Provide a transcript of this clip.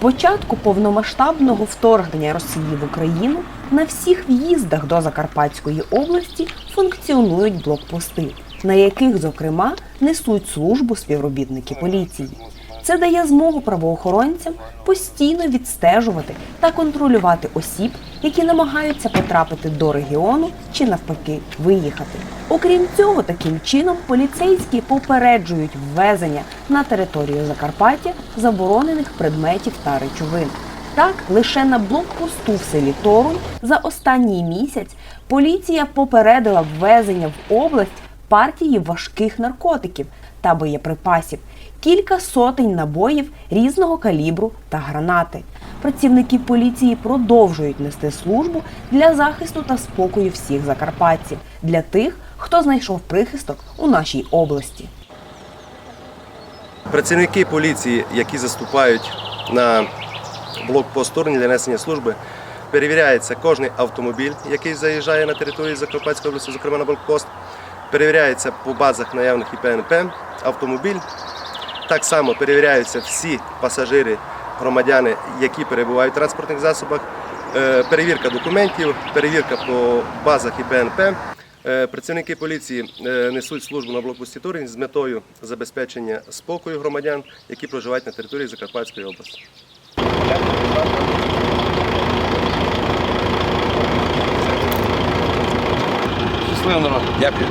початку повномасштабного вторгнення Росії в Україну на всіх в'їздах до Закарпатської області функціонують блокпости, на яких, зокрема, несуть службу співробітники поліції. Це дає змогу правоохоронцям постійно відстежувати та контролювати осіб, які намагаються потрапити до регіону чи навпаки виїхати. Окрім цього, таким чином поліцейські попереджують ввезення на територію Закарпаття заборонених предметів та речовин. Так, лише на блокпосту в селі Торунь за останній місяць поліція попередила ввезення в область партії важких наркотиків та боєприпасів, кілька сотень набоїв різного калібру та гранати. Працівники поліції продовжують нести службу для захисту та спокою всіх закарпатців, для тих, хто знайшов прихисток у нашій області. Працівники поліції, які заступають на блокпост Турні для несення служби, перевіряється кожний автомобіль, який заїжджає на територію Закарпатської області, зокрема на блокпост. Перевіряється по базах наявних ІПНП автомобіль. Так само перевіряються всі пасажири, громадяни, які перебувають в транспортних засобах. Е, Перевірка документів, перевірка по базах ІПНП. Е, Працівники поліції е, несуть службу на блокпості Турень з метою забезпечення спокою громадян, які проживають на території Закарпатської області. Щасливо народ. Дякую.